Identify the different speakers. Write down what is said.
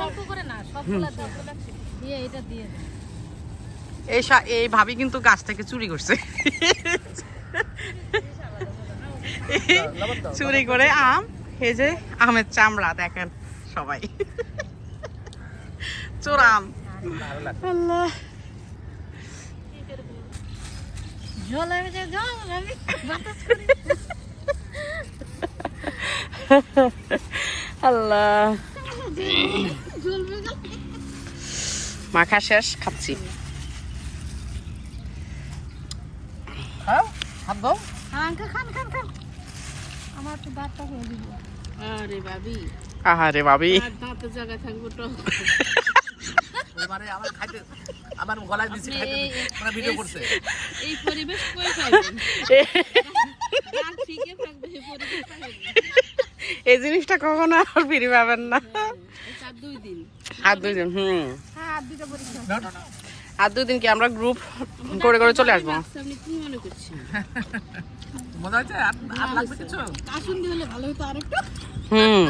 Speaker 1: স্বল্প করে না সবগুলা দিয়ে এটা দিয়ে
Speaker 2: এই এই ভাবি কিন্তু গাছ থেকে চুরি করছে। চুরি করে আম এই যে আমের চামড়া দেখেন সবাই। চোরাম আল্লাহ।
Speaker 1: জল আমি
Speaker 2: আল্লাহ। মাখা শেষ খাচ্ছি।
Speaker 1: হয়ে
Speaker 3: বাবি
Speaker 2: আহারে ভাবি।
Speaker 3: আর দাঁতে জায়গা থাকব তো।
Speaker 4: এবারে আমার খাইতে আমার গলায় দিছি খাইতে
Speaker 3: এই-
Speaker 4: মানে ভিডিও করছে।
Speaker 3: এই পরিবেশ কই পাইবেন আর ঠিকই থাকবে পরিবেশ পাইবেন।
Speaker 2: এই জিনিসটা কখনো আর ফিরে পাবেন না।
Speaker 3: আর দুই দিন।
Speaker 2: আর দুদিন হুম।
Speaker 1: আর দুই পরীক্ষা
Speaker 4: না, না, না।
Speaker 2: আর দুদিন কি আমরা গ্রুপ করে করে চলে আসব?
Speaker 3: আপনি কি করছেন
Speaker 4: মজা হয়েছে আর আর লাগবে কিছু?
Speaker 1: কাশুন দিয়ে ভালো হতো আরেকটু।
Speaker 2: হুম।